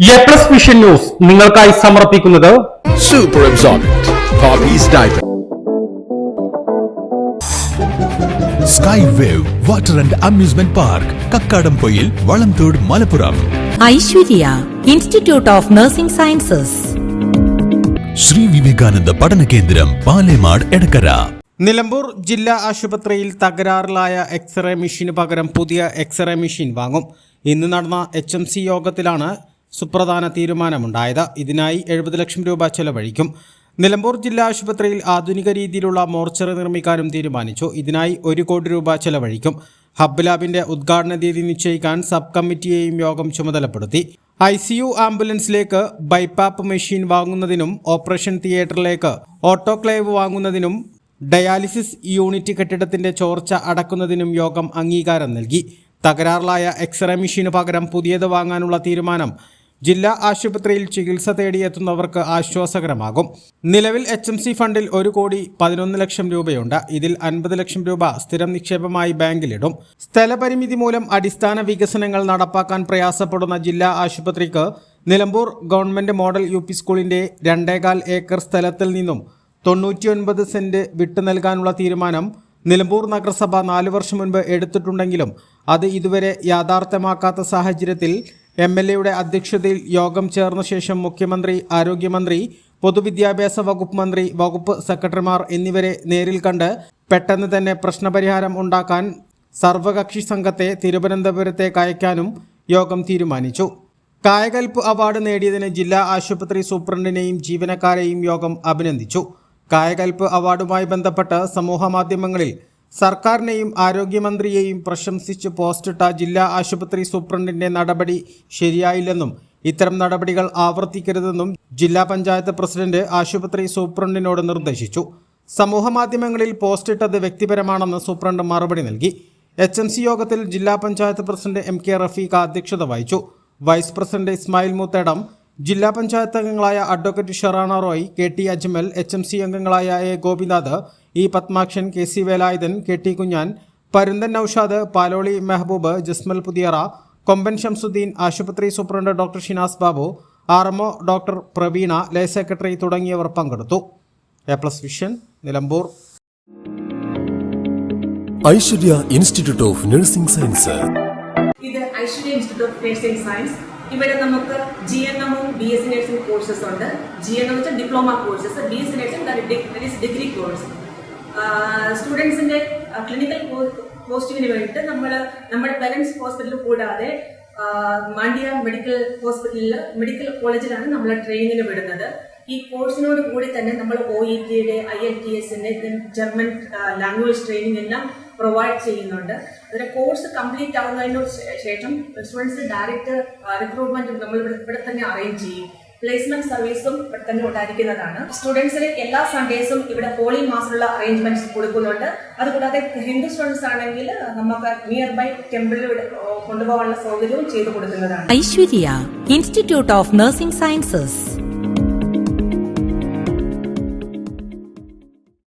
A plus vision news നിങ്ങൾക്കായി സമർപ്പിക്കുന്നത് super. Sky wave water and amusement park Kakkadampoyil Valamthode Malappuram Aishwarya institute of nursing sciences Sree Vivekananda പഠന കേന്ദ്രം പാലേമാട് എടക്കര നിലമ്പൂർ ജില്ലാ ആശുപത്രിയിൽ തകരാറിലായ x-ray മെഷീന് പകരം പുതിയ എക്സ്റേ മെഷീൻ വാങ്ങും. ഇന്ന് നടന്ന എച്ച് എം സി യോഗത്തിലാണ് സുപ്രധാന തീരുമാനമുണ്ടായത്. ഇതിനായി എഴുപത് ലക്ഷം രൂപ ചെലവഴിക്കും. നിലമ്പൂർ ജില്ലാ ആശുപത്രിയിൽ ആധുനിക രീതിയിലുള്ള മോർച്ചറി നിർമ്മിക്കാനും തീരുമാനിച്ചു. ഇതിനായി ഒരു കോടി രൂപ ചെലവഴിക്കും. ഹബ് ലാബിന്റെ ഉദ്ഘാടന തീയതി നിശ്ചയിക്കാൻ സബ് കമ്മിറ്റിയെയും യോഗം ചുമതലപ്പെടുത്തി. ഐ സി യു ആംബുലൻസിലേക്ക് ബൈപ്പാപ്പ് മെഷീൻ വാങ്ങുന്നതിനും ഓപ്പറേഷൻ തിയേറ്ററിലേക്ക് ഓട്ടോക്ലേവ് വാങ്ങുന്നതിനും ഡയാലിസിസ് യൂണിറ്റ് കെട്ടിടത്തിന്റെ ചോർച്ച അടക്കുന്നതിനും യോഗം അംഗീകാരം നൽകി. തകരാറിലായ എക്സ്റേ മെഷീന് പകരം പുതിയത് വാങ്ങാനുള്ള തീരുമാനം ജില്ലാ ആശുപത്രിയിൽ ചികിത്സ തേടിയെത്തുന്നവർക്ക് ആശ്വാസകരമാകും. നിലവിൽ എച്ച് എം സി ഫണ്ടിൽ ഒരു കോടി പതിനൊന്ന് ലക്ഷം രൂപയുണ്ട്. ഇതിൽ അൻപത് ലക്ഷം രൂപ സ്ഥിരം നിക്ഷേപമായി ബാങ്കിലിടും. സ്ഥലപരിമിതി മൂലം അടിസ്ഥാന വികസനങ്ങൾ നടപ്പാക്കാൻ പ്രയാസപ്പെടുന്ന ജില്ലാ ആശുപത്രിക്ക് Nilambur government model U P സ്കൂളിന്റെ രണ്ടേകാൽ ഏക്കർ സ്ഥലത്തിൽ നിന്നും തൊണ്ണൂറ്റിയൊൻപത് സെന്റ് വിട്ടു നൽകാനുള്ള തീരുമാനം നിലമ്പൂർ നഗരസഭ നാലു വർഷം മുൻപ് എടുത്തിട്ടുണ്ടെങ്കിലും അത് ഇതുവരെ യാഥാർത്ഥ്യമാക്കാത്ത സാഹചര്യത്തിൽ എം എൽ എയുടെ അധ്യക്ഷതയിൽ യോഗം ചേർന്ന ശേഷം മുഖ്യമന്ത്രി ആരോഗ്യമന്ത്രി പൊതുവിദ്യാഭ്യാസ വകുപ്പ് മന്ത്രി വകുപ്പ് സെക്രട്ടറിമാർ എന്നിവരെ നേരിൽ കണ്ട് പെട്ടെന്ന് തന്നെ പ്രശ്നപരിഹാരം ഉണ്ടാക്കാൻ സർവകക്ഷി സംഘത്തെ തിരുവനന്തപുരത്തേക്ക് അയക്കാനും യോഗം തീരുമാനിച്ചു. കായകൽപ്പ് അവാർഡ് നേടിയതിന് ജില്ലാ ആശുപത്രി സൂപ്രണ്ടിനെയും ജീവനക്കാരെയും യോഗം അഭിനന്ദിച്ചു. കായകൽപ്പ് അവാർഡുമായി ബന്ധപ്പെട്ട് സമൂഹമാധ്യമങ്ങളിൽ സർക്കാരിനെയും ആരോഗ്യമന്ത്രിയെയും പ്രശംസിച്ച് പോസ്റ്റിട്ട ജില്ലാ ആശുപത്രി സൂപ്രണ്ടിന്റെ നടപടി ശരിയായില്ലെന്നും ഇത്തരം നടപടികൾ ആവർത്തിക്കരുതെന്നും ജില്ലാ പഞ്ചായത്ത് പ്രസിഡന്റ് ആശുപത്രി സൂപ്രണ്ടിനോട് നിർദ്ദേശിച്ചു. സമൂഹമാധ്യമങ്ങളിൽ പോസ്റ്റിട്ടത് വ്യക്തിപരമാണെന്ന് സൂപ്രണ്ട് മറുപടി നൽകി. എച്ച് എം സി യോഗത്തിൽ ജില്ലാ panchayat president M K Rafeeqa അധ്യക്ഷത വഹിച്ചു. വൈസ് പ്രസിഡന്റ് ഇസ്മായിൽ മുത്തേടം ജില്ലാ പഞ്ചായത്ത് അംഗങ്ങളായ advocate Sherona Roy K T Ajmal H M C അംഗങ്ങളായ A Gopinath E Padmakshan K C Velayudhan K T Kunjan Parunthan Noushad Paloli Mehaboob Jasmal Puthiyara Komban Shamsuddin ആശുപത്രി superintendent doctor Shinas Babu R MO doctor Praveena lay secretary തുടങ്ങിയവർ പങ്കെടുത്തു. A plus vision Nilambur. Aishwarya institute of nursing science. ഇത് Aishwarya institute of nursing science. ഇവിടെ നമുക്ക് G N എമ്മും B S C nursing courses ഉണ്ട്. G N M വെച്ചാൽ diploma courses B S C nursing degree course സ്റ്റുഡൻസിന്റെ clinical പോസ്റ്റിങ്ങിന് വേണ്ടിയിട്ട് നമ്മൾ നമ്മുടെ പേരൻസ് ഹോസ്പിറ്റലിൽ കൂടാതെ മാണ്ഡ്യ മെഡിക്കൽ ഹോസ്പിറ്റലിൽ മെഡിക്കൽ കോളേജിലാണ് നമ്മൾ ട്രെയിനിങ്ങിന് വിടുന്നത്. ഈ കോഴ്സിനോട് കൂടി തന്നെ നമ്മൾ ഒ ഇ ടിയുടെ ഐ എൽ ടി എസിന്റെ ജർമ്മൻ ലാംഗ്വേജ് ട്രെയിനിങ് എല്ലാം പ്രൊവൈഡ് ചെയ്യുന്നുണ്ട്. അതിന്റെ കോഴ്സ് കംപ്ലീറ്റ് ആവുന്നതിന് ശേഷം സ്റ്റുഡൻസ് ഡയറക്റ്റ് റിക്രൂട്ട്മെന്റ് നമ്മൾ ഇവിടെ തന്നെ അറേഞ്ച് ചെയ്യും. പ്ലേസ്മെന്റ് സർവീസും ഇവിടെ തന്നെ ഉണ്ടായിരിക്കുന്നതാണ്. സ്റ്റുഡൻസിന് എല്ലാ സൺഡേസും ഇവിടെ ഹോളി മാസമുള്ള അറേഞ്ച്മെന്റ്സ് കൊടുക്കുന്നുണ്ട്. അതുകൂടാതെ ഹിന്ദു സ്റ്റുഡൻസ് ആണെങ്കിൽ നമുക്ക് നിയർ ബൈ ടെമ്പിളിൽ കൊണ്ടുപോകാനുള്ള സൗകര്യവും ചെയ്തു കൊടുക്കുന്നതാണ്. Aishwarya institute of nursing sciences